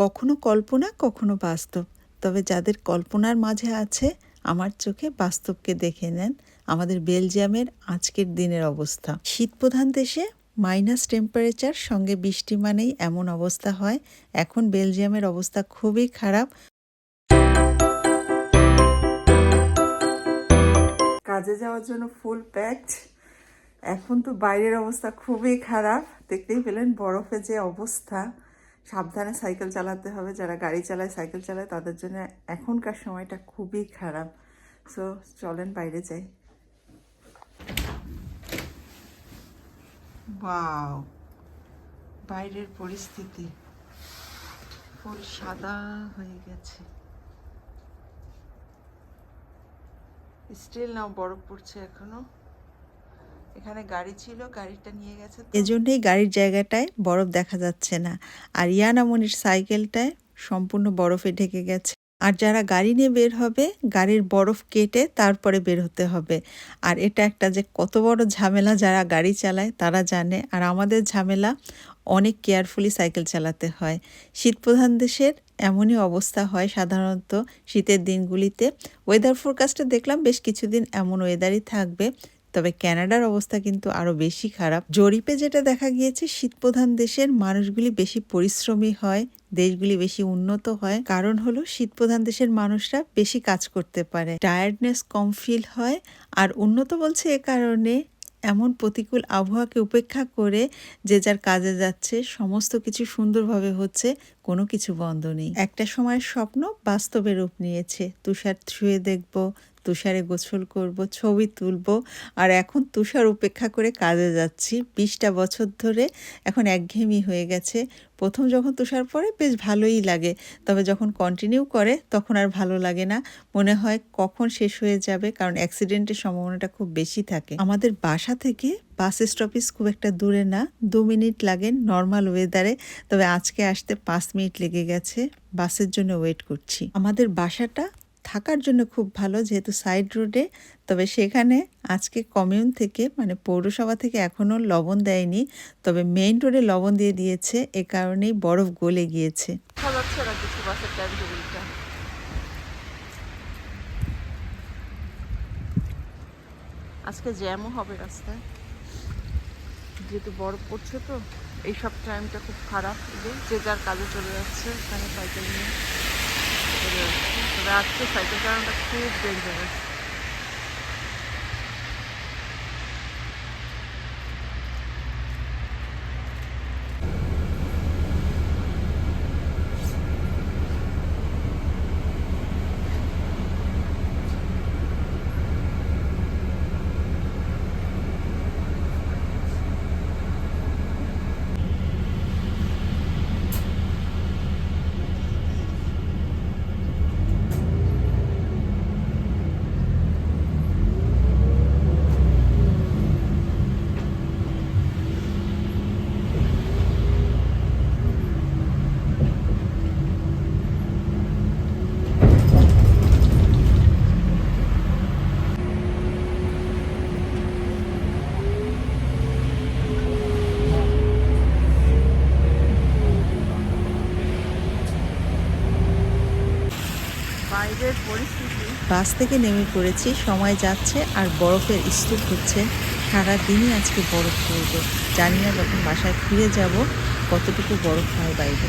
কখনো কল্পনা, কখনো বাস্তব। তবে যাদের কল্পনার মাঝে আছে, আমার চোখে বাস্তবকে দেখে নেন আমাদের বেলজিয়ামের আজকের দিনের অবস্থা। শীতপ্রধান দেশে মাইনাস টেম্পারেচার, সঙ্গে বৃষ্টি মানেই এমন অবস্থা হয়। এখন বেলজিয়ামের অবস্থা খুবই খারাপ। কাজে যাওয়ার জন্য ফুল প্যাকড এখন তো বাইরের অবস্থা খুবই খারাপ। দেখতেই পেলেন বরফে যে অবস্থা। সাবধানে সাইকেল চালাতে হবে। যারা গাড়ি চালায়, সাইকেল চালায়, তাদের জন্য এখনকার সময়টা খুবই খারাপ। সো চলেন বাইরে যাই। বাইরের পরিস্থিতি ফুল সাদা হয়ে গেছে। স্টিল নাও বরফ পড়ছে এখনও। এখানে গাড়ি ছিল, গাড়িটা নিয়ে গেছে এজন্যই গাড়ির জায়গাটায় বরফ দেখা যাচ্ছে না। আর ইয়ানামনির সাইকেলটায় সম্পূর্ণ বরফে ঢেকে গেছে। আর যারা গাড়ি নিয়ে বের হবে, গাড়ির বরফ কেটে তারপরে বের হতে হবে। আর এটা একটা যে কত বড় ঝামেলা যারা গাড়ি চালায়, তারা জানে। আর আমাদের ঝামেলা অনেক কেয়ারফুলি সাইকেল চালাতে হয়। শীতপ্রধান দেশের এমনই অবস্থা হয় সাধারণত শীতের দিনগুলিতে। ওয়েদার ফোরকাস্টে দেখলাম বেশ কিছুদিন এমন ওয়েদারই থাকবে তবে ক্যানাডার অবস্থা কিন্তু আরও বেশি খারাপ। জরিপে যেটা দেখা গিয়েছে, শীতপ্রধান দেশের মানুষগুলি বেশি পরিশ্রমী হয়, দেশগুলি বেশি উন্নত হয়। কারণ হলো, শীতপ্রধান দেশের মানুষরা বেশি কাজ করতে পারে। টায়ার্ডনেস কম ফিল হয়। আর উন্নত বলছে এ কারণে এমন প্রতিকূল আবহাওয়াকে উপেক্ষা করে যে যার কাজে যাচ্ছে, সমস্ত কিছু সুন্দরভাবে হচ্ছে, কোনো কিছু বন্ধ নেই। একটা সময়ের স্বপ্ন বাস্তবে রূপ নিয়েছে। তুষার ছুঁয়ে দেখব তুষারে গোসল করব, ছবি তুলব। আর এখন তুষার উপেক্ষা করে কাজে যাচ্ছি। বিশটা বছর ধরে এখন একঘেয়েমি হয়ে গেছে। প্রথম যখন তুষার পড়ে বেশ ভালোই লাগে। তবে যখন কন্টিনিউ করে তখন আর ভালো লাগে না। মনে হয় কখন শেষ হয়ে যাবে, কারণ অ্যাক্সিডেন্টের সম্ভাবনাটা খুব বেশি থাকে। আমাদের বাসা থেকে বাস স্টপেজ খুব একটা দূরে না। দু মিনিট লাগে নর্মাল ওয়েদারে তবে আজকে আসতে পাঁচ মিনিট লেগে গেছে। বাসের জন্য ওয়েট করছি। আমাদের বাসাটা থাকার জন্য খুব ভালো যেহেতু সাইড রোডে তবে সেখানে আজকে কমিউন থেকে মানে পৌরসভা থেকে এখনও লবণ দেয়নি। তবে মেইন রোডে লবণ দিয়ে দিয়েছে, এ কারণেই বরফ গলে গিয়েছে। আজকে জ্যামও হবে রাস্তায়। যেহেতু বরফ পড়ছে তো, এইসব টাইমটা খুব খারাপ। যে যার কাজে চলে যাচ্ছে, এখানে সাইকেল নিয়ে। চলে যাচ্ছে তবে আজকে সাইকেল চালানোটা খুব ডেঞ্জারাস বাইরের পরিস্থিতি বাস থেকে নেমে পড়েছি, সময় যাচ্ছে আর বরফের স্তূপ হচ্ছে। সারা দিনই আজকে বরফ পড়বে। জানি না যখন বাসায় ফিরে যাব কতটুকু বরফ হয় বাইরে।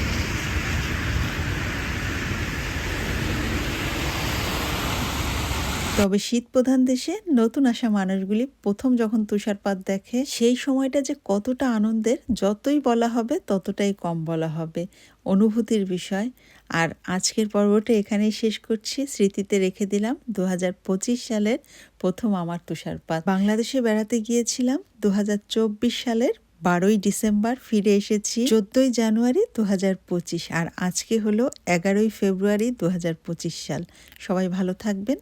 তবে শীত প্রধান দেশে নতুন আসা মানুষগুলি প্রথম যখন তুষারপাত দেখে, সেই সময়টা যে কতটা আনন্দের, যতই বলা হবে ততটাই কম বলা হবে। অনুভূতির বিষয়। আর আজকের পর্বটা এখানেই শেষ করছি। স্মৃতিতে রেখে দিলাম দু হাজার পঁচিশ সালের প্রথম আমার তুষারপাত। বাংলাদেশে বেড়াতে গিয়েছিলাম দু হাজার চব্বিশ সালের বারোই ডিসেম্বর ফিরে এসেছি, চোদ্দই জানুয়ারি দু হাজার পঁচিশ। আর আজকে হলো এগারোই ফেব্রুয়ারি দু হাজার পঁচিশ সাল। সবাই ভালো থাকবেন।